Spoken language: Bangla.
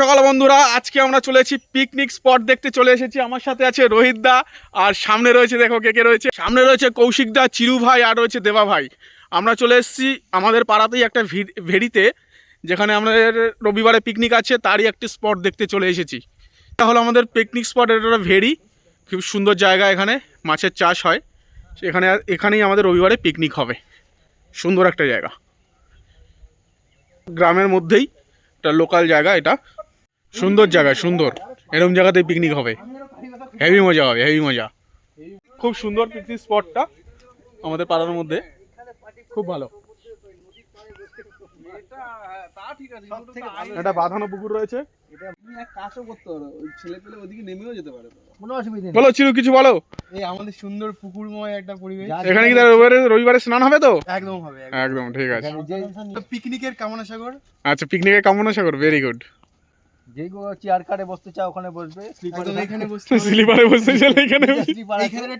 সকাল বন্ধুরা। আজকে আমরা চলে এসেছি পিকনিক স্পট দেখতে। চলে এসেছি আমার সাথে আছে রোহিত দা, আর সামনে রয়েছে, দেখো কে কে রয়েছে। সামনে রয়েছে কৌশিক দা, চিরু ভাই, আর রয়েছে দেবা ভাই। আমরা চলে এসেছি আমাদের পাড়াতেই একটা ভেড়িতে, যেখানে আমাদের রবিবারে পিকনিক আছে, তারই একটি স্পট দেখতে চলে এসেছি। এটা হলো আমাদের পিকনিক স্পট এটা ভেড়ি। খুব সুন্দর জায়গা এখানে, মাছের চাষ হয়। এখানে, এখানেই আমাদের রবিবারে পিকনিক হবে। সুন্দর একটা জায়গা। গ্রামের মধ্যেই, একটা লোকাল জায়গা এটা। সুন্দর জায়গা সুন্দর। এরকম জায়গাতে পিকনিক হবে। হেভি মজা হবে হেভি মজা। খুব সুন্দর পিকনিক স্পটটা আমাদের পাড়ার মধ্যে। খুব ভালো। একটা বাঁধানো পুকুর রয়েছে। তুমি এক কাজও করতে পারো ওই ছেলে পেলে ওদিকে নেমেও যেতে পারে কোনো অসুবিধা নেই। বলো চিরু কিছু বলো। আমাদের সুন্দর পুকুরময় একটা পরিবেশ। এখানে কি রবিবারে রবিবারে স্নান হবে তো? একদম হবে একদম। ঠিক আছে। পিকনিকের কামনা সাগর আচ্ছা পিকনিকে কামনা সাগর ভেরি গুড যে চেয়ার কারে বসতে চাও ওখানে বসবে স্লিপারে এখানে বসতে স্লিপারে বসতে চলে এখানে এখানে